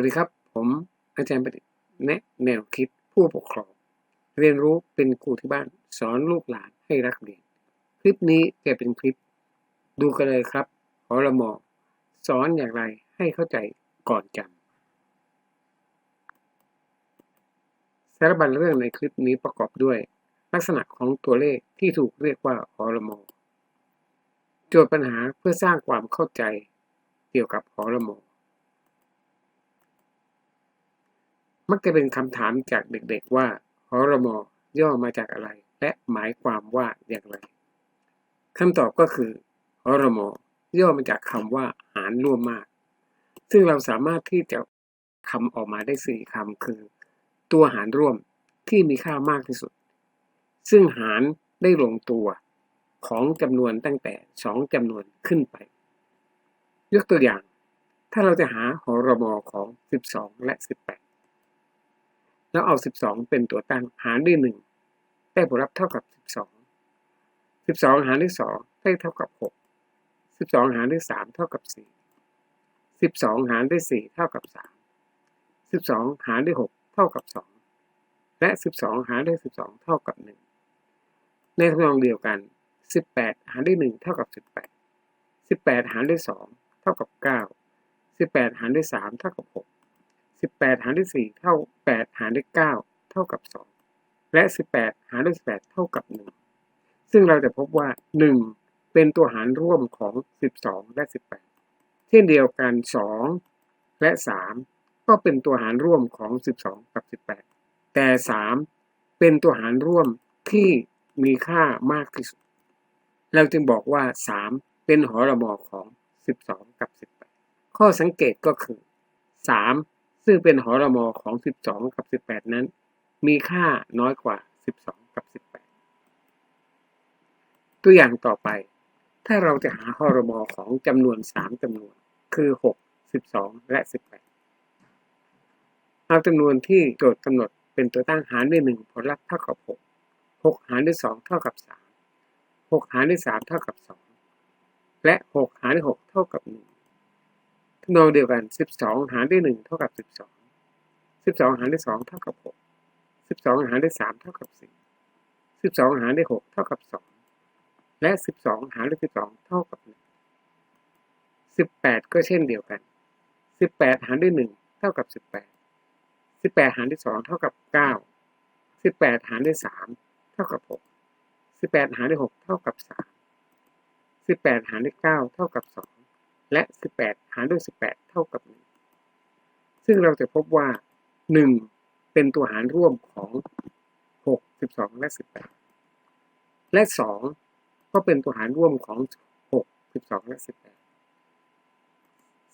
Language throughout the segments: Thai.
วัสดีครับ ผมอาจารย์ประดิษฐ์แนะแนวคิดผู้ปกครอง เรียนรู้เป็นครูที่บ้าน สอนลูกหลานให้รักเรียน คลิปนี้จะเป็นคลิป ดูกันเลยครับขอละมอสอนอย่างไรให้เข้าใจก่อนจำสารบัญเรื่องในคลิปนี้ประกอบด้วย ลักษณะของตัวเลขที่ถูกเรียกว่าหอละมอโจทย์ปัญหาเพื่อสร้างความเข้าใจเกี่ยวกับหอละมอ มักจะเป็นคำถามจากเด็กๆว่าหอรมย่อมาจากอะไร และหมายความว่าอย่างไรคำตอบก็คือหอรมย่อมาจากคำว่าหารร่วมมาก ซึ่งเราสามารถที่จะคำออกมาได้สี่คำคือ ตัวหารร่วมที่มีค่ามากที่สุด ซึ่งหารได้ลงตัวของจำนวนตั้งแต่สองจำนวนขึ้นไป ยกตัวอย่าง ถ้าเราจะหาหอรมของ 12 และ 18 แล้วเอา 12 เป็นตัวตั้งหารด้วย 1 ได้ผลลัพธ์เท่ากับ 12 12 หารด้วย 2 ได้เท่ากับ 6 12 หารด้วย 3 เท่ากับ 4 12 หารด้วย 4 เท่ากับ 3 12 หารด้วย 6 เท่ากับ 2 และ 12 หารด้วย 12 เท่ากับ 1 ในทำนองเดียวกัน 18 หารด้วย 1 เท่ากับ 18 18 หารด้วย 2 เท่ากับ 9 18 หารด้วย 3 เท่ากับ 6 18 หารด้วย 4 เท่า 8 หารด้วย 9 เท่ากับ 2 และ 18 หารด้วย 18 เท่ากับ 1 ซึ่งเราจะพบว่า 1 เป็นตัวหารร่วมของ 12 และ 18 เช่นเดียวกัน 2 และ 3 ก็เป็นตัวหารร่วมของ 12 กับ 18 แต่ 3 เป็นตัวหารร่วมที่มีค่ามากที่สุด เราจึงบอกว่า 3 เป็นหอระมอของ 12 กับ 18 ข้อสังเกตก็คือ 3 ซึ่งเป็นหอรมอของ 12 กับ 18 นั้น มีค่าน้อยกว่า 12 กับ 18 ตัวอย่างต่อไป ถ้าเราจะหาหอรมอของจำนวน 3จำนวน คือ 6 12 และ 18 เอาจำนวนที่โจทย์กำหนดเป็นตัวตั้งหารด้วย 1 ผลลัพธ์เท่ากับ 6 6 หารด้วย 2 เท่ากับ 3 6 หารด้วย 3 เท่ากับ 2 และ 6 หารด้วย 6 เท่ากับ 1 นองเดียวกัน 12 หารด้วย1เท่ากับ 12 12 หารด้วย2เท่ากับ 6 12 หารด้วย3เท่ากับ 4 12 หารด้วย6เท่ากับ 2 และ 12 หารด้วย12 เท่ากับ 1 18 ก็เช่นเดียวกัน 18 หารด้วย1เท่ากับ 18 18 หารด้วย2เท่ากับ 9 18 หารด้วย3เท่ากับ 6 18 หารด้วย6เท่ากับ 3 18 หารด้วย9เท่ากับ 2 และ 18 หารด้วย 18 เท่ากับ 1 ซึ่งเราจะพบว่า 1 เป็นตัวหารร่วมของ 6 12 และ 18 และ 2 ก็เป็นตัวหารร่วมของ 6 12 และ 18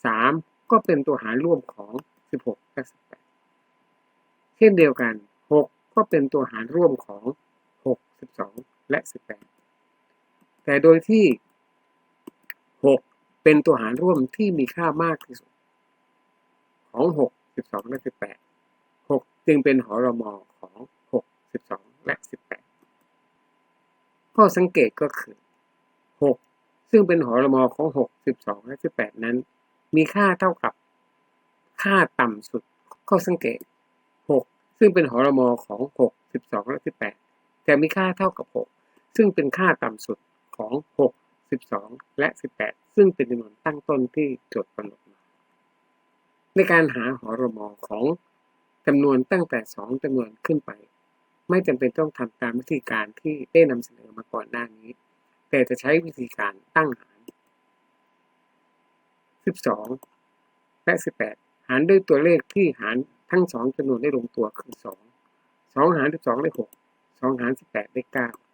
3 ก็เป็นตัวหารร่วมของ 16 และ 18 เช่นเดียวกัน 6 ก็เป็นตัวหารร่วมของ 6 12 และ 18 แต่โดยที่ 6 เป็นตัวหารร่วมที่มีค่ามากที่สุด ของ6 12และ18 6จึงเป็นหอรมอของ6 12และ18ข้อสังเกตก็คือ6ซึ่งเป็นหอรมอของ6 12และ18นั้น มีค่าเท่ากับค่าต่ำสุด ข้อสังเกต6ซึ่งเป็นหอรมอของ6 12และ18แต่มีค่าเท่ากับ6ซึ่งเป็นค่าต่ำสุดของ6 12 และ 18 ซึ่งเป็นจำนวนตั้งต้นที่โจทย์กำหนดมาในการหาหอรมอของจำนวนตั้งแต่ 2จำนวนขึ้นไป ไม่จำเป็นต้องทำตามวิธีการที่ได้นำเสนอมาก่อนหน้านี้ แต่จะใช้วิธีการตั้งหาร 12 และ 18 หารด้วยตัวเลขที่หารทั้ง 2จำนวนได้ลงตัวคือ 2 2 หาร 12 ได้ 6 2 หาร 18 ได้ 9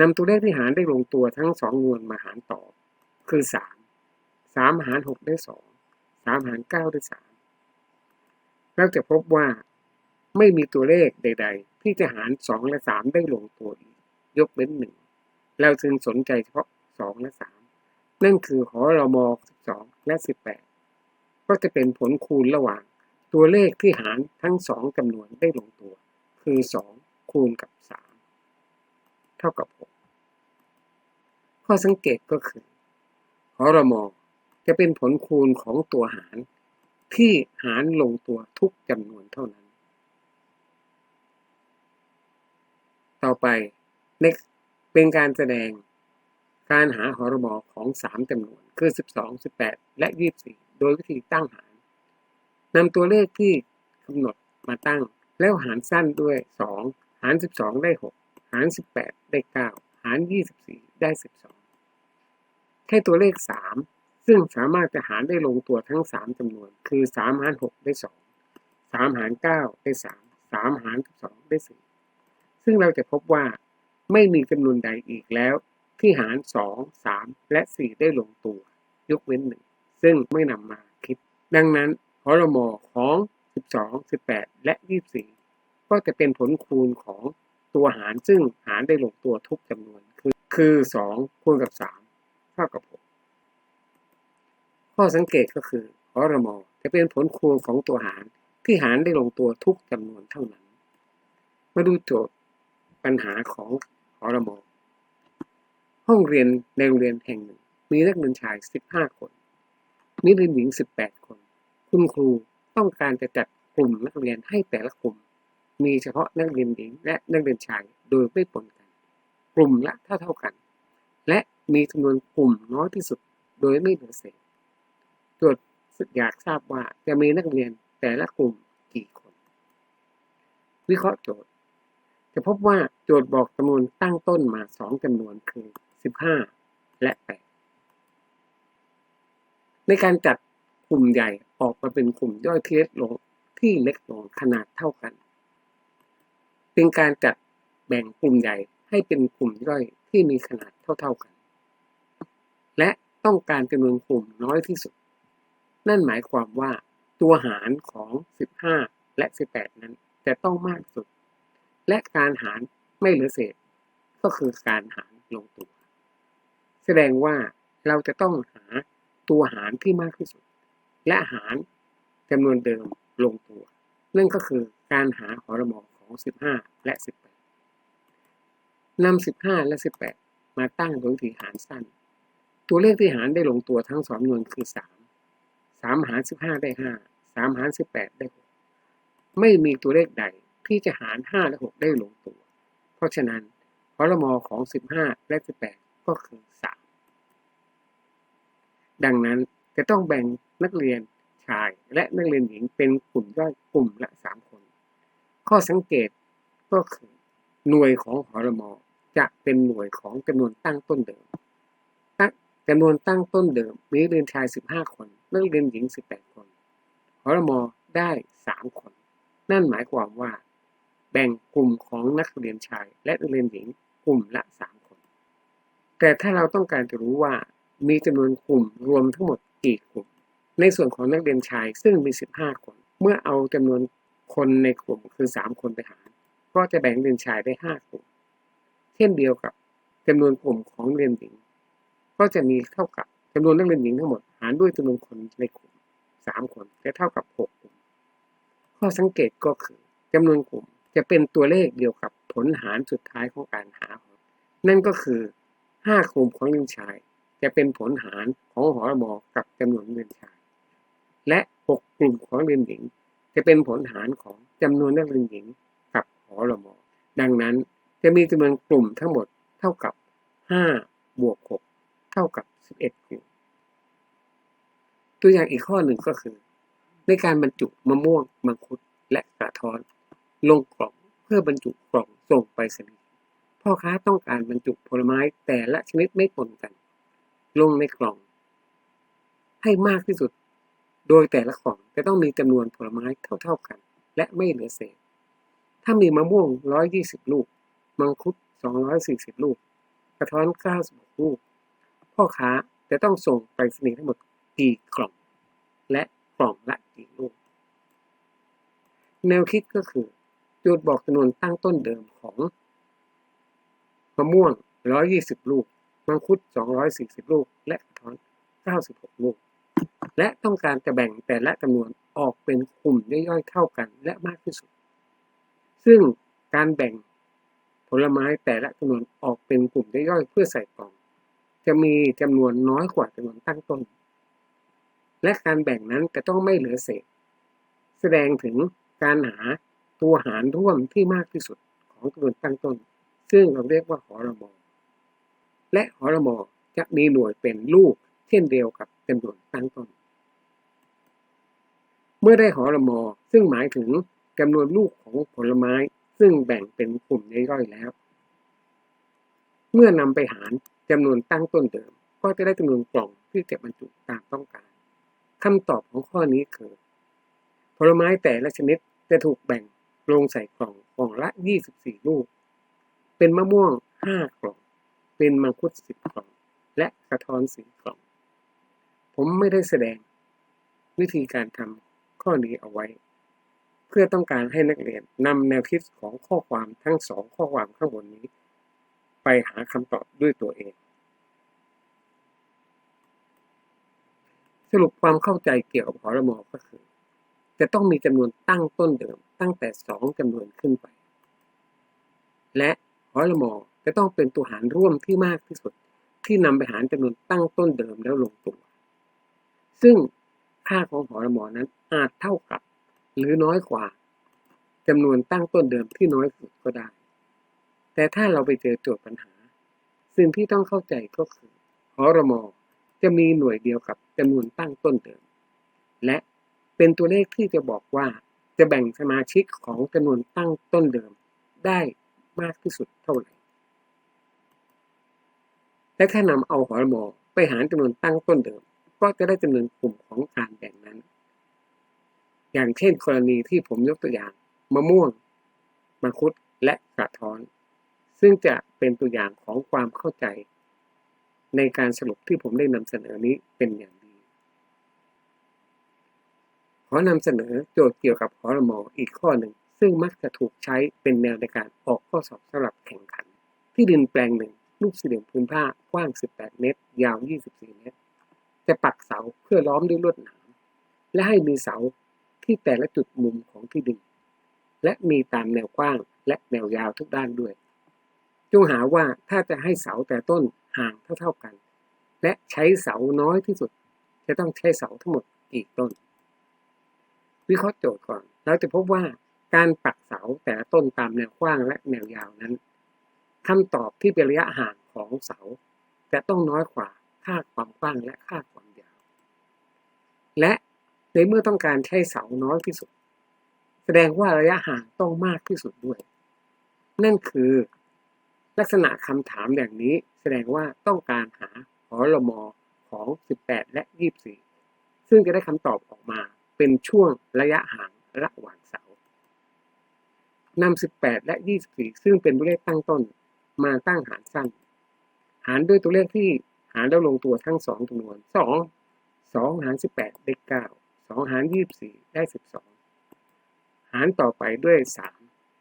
นำตัวเลขที่หารได้ลงตัวทั้งสองมวลมาหารต่อ คือสามสามหารหกได้สองสามหารเก้าได้สามเราจะพบว่าไม่มีตัวเลขใด ๆ ที่จะหารสองและสามได้ลงตัวอีกยกเว้นหนึ่งเราจึงสนใจเฉพาะสองและสามนั่นคือหอรมอสิบสองและสิบแปดก็จะเป็นผลคูณระหว่างตัวเลขที่หารทั้งสองจำนวนได้ลงตัว คือสองคูณกับสาม เท่ากับ 6 ข้อสังเกตก็คือหอรมอจะเป็นผลคูณของตัวหารที่หารลงตัวทุกจำนวนเท่านั้น ต่อไปในเป็นการแสดงการหาหอรมอของ 3จำนวน คือ 12 18 และ 24 โดยวิธีตั้งหารนำตัวเลขที่กำหนดมาตั้งแล้วหารสั้นด้วย 2 หาร 12 ได้ 6 หาร 18 ได้ 9 หาร 24 ได้ 12 แค่ตัวเลข 3 ซึ่งสามารถจะหารได้ลงตัวทั้ง 3จำนวน คือ 3 หาร 6 ได้ 2 3 หาร 9 ได้ 3 3 หาร 12 ได้ 4 ซึ่งเราจะพบว่าไม่มีจำนวนใดอีกแล้ว ที่หาร 2 3 และ 4 ได้ลงตัว ยกเว้นหนึ่งซึ่งไม่นำมาคิด ดังนั้นหรมของ 12 18 และ 24 ก็จะเป็นผลคูณของ ตัวหารซึ่งหารได้ลงตัวทุกจำนวนคือคือ2คูณกับ 3 เท่ากับ6ข้อสังเกตก็คือหรมจะเป็นผลคูณของตัวหารที่หารได้ลงตัวทุกจำนวนเท่านั้น มาดูโจทย์ปัญหาของหรมห้องเรียนในโรงเรียนแห่งหนึ่ง มีนักเรียนชาย 15 คนนักเรียนหญิง 18 คน คุณครูต้องการจะจัดกลุ่มนักเรียนให้แต่ละกลุ่ม มีเฉพาะนักเรียนหญิงและนักเรียนชายโดยไม่ปนกัน กลุ่มละเท่าเท่ากัน และมีจำนวนกลุ่มน้อยที่สุดโดยไม่เหลือเศษโจทย์อยากทราบว่าจะมีนักเรียนแต่ละกลุ่มกี่คน วิเคราะห์โจทย์ จะพบว่าโจทย์บอกจำนวนตั้งต้นมาสองจำนวนคือ 15 และ 8 ในการจัดกลุ่มใหญ่ออกมาเป็นกลุ่มย่อยที่เล็กลงที่เล็กลงขนาดเท่ากัน เป็นการจัดแบ่งกลุ่มใหญ่ให้เป็นกลุ่มย่อยที่มีขนาดเท่าๆกัน และต้องการจำนวนกลุ่มน้อยที่สุด นั่นหมายความว่าตัวหารของ 15 และ 18 นั้นจะต้องมากที่สุด และการหารไม่เหลือเศษ ก็คือการหารลงตัว แสดงว่าเราจะต้องหาตัวหารที่มากที่สุด และหารจำนวนเดิมลงตัว นั่นก็คือการหาหอระมอ ของ 15 และ 18นำ15 และ 18 มาตั้งโดยวิธีหารสั้น ตัวเลขที่หารได้ลงตัวทั้งสองจำนวนคือ 3 3 หาร 15 ได้ 5 3 หาร 18 ได้ 6 ไม่มีตัวเลขใดที่จะหาร 5 และ 6 ได้ลงตัว เพราะฉะนั้นหอรมอของ 15 และ 18 ก็คือ 3 ดังนั้นจะต้องแบ่งนักเรียนชายและนักเรียนหญิงเป็นกลุ่มย่อยกลุ่มละ 3 คน ข้อสังเกตก็คือหน่วยของหอรมอจะเป็นหน่วยของจำนวนตั้งต้นเดิมจำนวนตั้งต้นเดิมมีนักเรียนชาย 15 คนนักเรียนหญิง 18 คนหอรมอได้ 3 คน นั่นหมายความว่า แบ่งกลุ่มของนักเรียนชาย และนักเรียนหญิงกลุ่มละ 3 คน แต่ถ้าเราต้องการจะรู้ว่ามีจำนวนกลุ่มรวมทั้งหมดกี่กลุ่ม ในส่วนของนักเรียนชายซึ่งมี 15 คน เมื่อเอาจำนวน คนในกลุ่มคือ3คนไปหาร ก็จะแบ่งเรียนชายได้5กลุ่ม เช่นเดียวกับจำนวนกลุ่มของเรียนหญิง ก็จะมีเท่ากับจำนวนนักเรียนหญิงทั้งหมดหารด้วยจำนวนคนในกลุ่ม3คนจะเท่ากับ6กกลุ่ม ข้อสังเกตก็คือจำนวนกลุ่มจะเป็นตัวเลขเดียวกับผลหารสุดท้ายของการหานั่นก็คือ5กลุ่มของเรียนชาย จะเป็นผลหารของหอรมอกับจำนวนเรียนชาย และ6กลุ่มของเรียนหญิง จะเป็นผลหารของจำนวนนักเรียนหญิงกับหอรมอดังนั้นจะมีจำนวนกลุ่มทั้งหมดเท่ากับ5บวก6เท่ากับ 11กลุ่มตัวอย่างอีกข้อหนึ่งก็คือ ในการบรรจุมะม่วงมังคุดและกระท้อน ลงกล่องเพื่อบรรจุกล่องส่งไปรษณีพ่อค้าต้องการบรรจุผลไม้แต่ละชนิดไม่ปนกัน ลงในกล่อง ให้มากที่สุด โดยแต่ละกล่องจะต้องมีจำนวนผลไม้เท่าๆกัน และไม่เหลือเศษ ถ้ามีมะม่วง 120 ลูก มังคุด 240 ลูก กระท้อน 96 ลูก พ่อค้าจะต้องส่งไปรษณีทั้งหมดกี่กล่อง และกล่องละกี่ลูก แนวคิดก็คือโจทย์บอกจำนวนตั้งต้นเดิมของมะม่วง 120 ลูก มังคุด 240 ลูก และกระท้อน 96 ลูก และต้องการจะแบ่งแต่ละจำนวนออกเป็นกลุ่มย่อยๆเท่ากันและมากที่สุด ซึ่งการแบ่งผลไม้แต่ละจำนวนออกเป็นกลุ่มย่อยๆเพื่อใส่กล่อง จะมีจำนวนน้อยกว่าจำนวนตั้งต้น และการแบ่งนั้นจะต้องไม่เหลือเศษ แสดงถึงการหาตัวหารร่วมที่มากที่สุดของจำนวนตั้งต้น ซึ่งเราเรียกว่าหอรมอและหอรมอจะมีหน่วยเป็นลูกเช่นเดียวกับจำนวนตั้งต้น เมื่อได้หอรมอซึ่งหมายถึงจำนวนลูกของผลไม้ ซึ่งแบ่งเป็นกลุ่มย่อยแล้ว เมื่อนำไปหารจำนวนตั้งต้นเดิม ก็จะได้จำนวนกล่องที่จะบรรจุตามต้องการคำตอบของข้อนี้คือ ผลไม้แต่ละชนิดจะถูกแบ่งลงใส่กล่องกล่องละ 24 ลูก เป็นมะม่วง 5 กล่อง เป็นมังคุด 10 กล่อง และกระท้อน4กล่อง ผมไม่ได้แสดงวิธีการทำ ข้อนี้เอาไว้ เพื่อต้องการให้นักเรียนนำแนวคิดของข้อความทั้งสองข้อความข้างบนนี้ ไปหาคำตอบด้วยตัวเอง สรุปความเข้าใจเกี่ยวกับหอรมอก็คือ จะต้องมีจำนวนตั้งต้นเดิม ตั้งแต่สองจำนวนขึ้นไป และหอรมอจะต้องเป็นตัวหารร่วมที่มากที่สุด ที่นำไปหารจำนวนตั้งต้นเดิมแล้วลงตัว ซึ่ง ค่าของหอรมอนั้นอาจเท่ากับ หรือน้อยกว่าจำนวนตั้งต้นเดิมที่น้อยสุดก็ได้ แต่ถ้าเราไปเจอโจทย์ปัญหา สิ่งที่ต้องเข้าใจก็คือหอรมอจะมีหน่วยเดียวกับจำนวนตั้งต้นเดิม และเป็นตัวเลขที่จะบอกว่าจะแบ่งสมาชิกของจำนวนตั้งต้นเดิมได้มากที่สุดเท่าไหร่ และถ้านำเอาหอรมอไปหารจำนวนตั้งต้นเดิม ก็จะได้จำนวนกลุ่มของการแบ่งนั้น อย่างเช่นกรณีที่ผมยกตัวอย่าง มะม่วง มังคุดและกระท้อน ซึ่งจะเป็นตัวอย่างของความเข้าใจ ในการสรุปที่ผมได้นำเสนอนี้เป็นอย่างดี ขอนำเสนอโจทย์เกี่ยวกับหอรมออีกข้อหนึ่ง ซึ่งมักจะถูกใช้เป็นแนวในการออกข้อสอบสำหรับแข่งขัน ที่ดินแปลงหนึ่งรูปสี่เหลี่ยมพื้นผ้ากว้าง 18 เมตร ยาว 24 เมตร จะปักเสาเพื่อล้อมด้วยลวดหนามและให้มีเสาที่แต่ละจุดมุมของที่ดิน และมีตามแนวกว้างและแนวยาวทุกด้านด้วย จงหาว่าถ้าจะให้เสาแต่ต้นห่างเท่าๆกัน และใช้เสาน้อยที่สุด จะต้องใช้เสาทั้งหมดกี่ต้น วิเคราะห์โจทย์ก่อน เราจะพบว่าการปักเสาแต่ละต้นตามแนวกว้างและแนวยาวนั้นคำตอบที่เป็นระยะห่างของเสาจะต้องน้อยกว่า ค่าความกว้างและค่าความยาว และในเมื่อต้องการใช้เสาน้อยที่สุด แสดงว่าระยะห่างต้องมากที่สุดด้วย นั่นคือลักษณะคำถามอย่างนี้แสดงว่าต้องการหาหอรมอของ 18 และ 24 ซึ่งจะได้คำตอบออกมาเป็นช่วงระยะห่างระหว่างเสานำ 18 และ 24 ซึ่งเป็นตัวเลขตั้งต้นมาตั้งหารสั้น หารด้วยตัวเลขที่ หารแล้วลงตัวทั้งสองจำนวน2 2หาร18ได้9 2หาร24ได้12หารต่อไปด้วย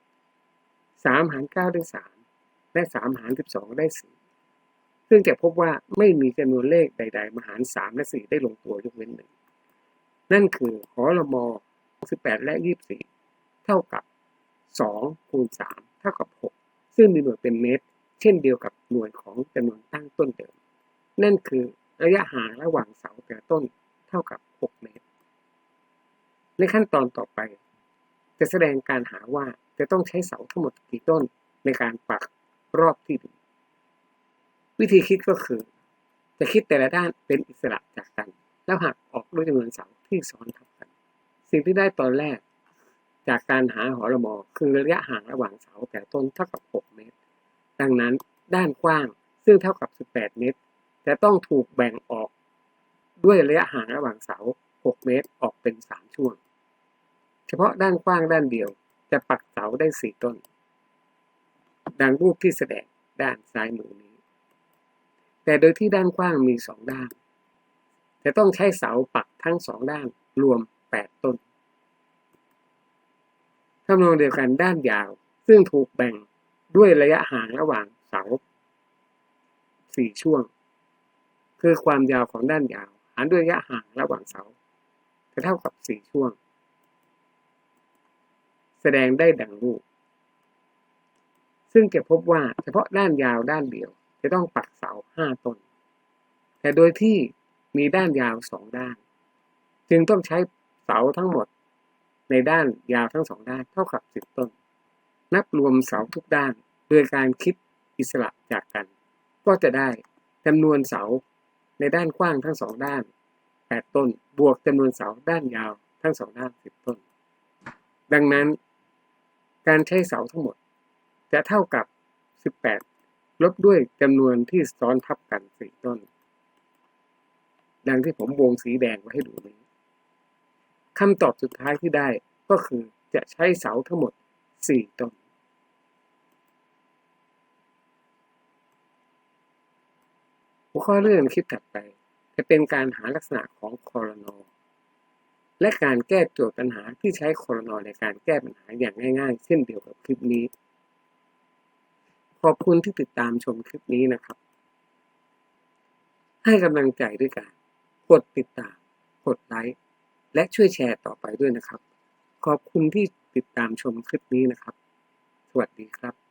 3 3หาร9ได้3และ3หาร12ได้4ซึ่งจะพบว่าไม่มีจำนวนเลขใด ๆ มาหาร3และ4ได้ลงตัวยกเว้นหนึ่งนั่นคือหอรมอ18และ24เท่ากับ2คูณ3เท่ากับ6ซึ่งมีหน่วยเป็นเมตร เช่นเดียวกับหน่วยของจำนวนตั้งต้นเดิม นั่นคือระยะห่างระหว่างเสาแต่ต้นเท่ากับ 6 เมตร ในขั้นตอนต่อไป จะแสดงการหาว่าจะต้องใช้เสาทั้งหมดกี่ต้นในการปักรอบที่ดินวิธีคิดก็คือ จะคิดแต่ละด้านเป็นอิสระจากกัน แล้วหักออกด้วยจำนวนเสาที่ซ้อนทับกัน สิ่งที่ได้ตอนแรก จากการหาหอระมอคือระยะห่างระหว่างเสาแต่ต้นเท่ากับ 6 เมตร ดังนั้นด้านกว้างซึ่งเท่ากับ 18 เมตร จะต้องถูกแบ่งออกด้วยระยะห่างระหว่างเสา 6 เมตรออกเป็น 3 ช่วง เฉพาะด้านกว้างด้านเดียว จะปักเสาได้ 4 ต้น ดังรูปที่แสดงด้านซ้ายมือนี้ แต่โดยที่ด้านกว้างมี 2 ด้าน จะต้องใช้เสาปักทั้ง 2 ด้านรวม 8 ต้นทำนองเดียวกันด้านยาว ซึ่งถูกแบ่งด้วยระยะห่างระหว่างเสา 4 ช่วง คือความยาวของด้านยาว หารด้วยระยะห่างระหว่างเสาจะเท่ากับ4ช่วง แสดงได้ดังรูป ซึ่งจะพบว่าเฉพาะด้านยาวด้านเดียว จะต้องปักเสา5ต้น แต่โดยที่มีด้านยาว2ด้าน จึงต้องใช้เสาทั้งหมด ในด้านยาวทั้งสองด้านเท่ากับสิบต้น นับรวมเสาทุกด้าน โดยการคิดอิสระจากกัน ก็จะได้จำนวนเสา ในด้านกว้างทั้งสองด้าน 8 ต้น บวกจำนวนเสาด้านยาวทั้งสองด้าน 10 ต้น ดังนั้น การใช้เสาทั้งหมด จะเท่ากับ 18 ลบด้วยจำนวนที่ซ้อนทับกัน 4 ต้น ดังที่ผมวงสีแดงไว้ให้ดูนี้คำตอบสุดท้ายที่ได้ก็คือจะใช้เสาทั้งหมด 4 ต้น หัวข้อเรื่องคลิปถัดไป จะเป็นการหาลักษณะของคอรนอและการแก้โจทย์ปัญหาที่ใช้คอรนอในการแก้ปัญหาอย่างง่ายๆ เช่นเดียวกับคลิปนี้ ขอบคุณที่ติดตามชมคลิปนี้นะครับ ให้กำลังใจด้วยการกดติดตาม กดไลค์ และช่วยแชร์ต่อไปด้วยนะครับ ขอบคุณที่ติดตามชมคลิปนี้นะครับ สวัสดีครับ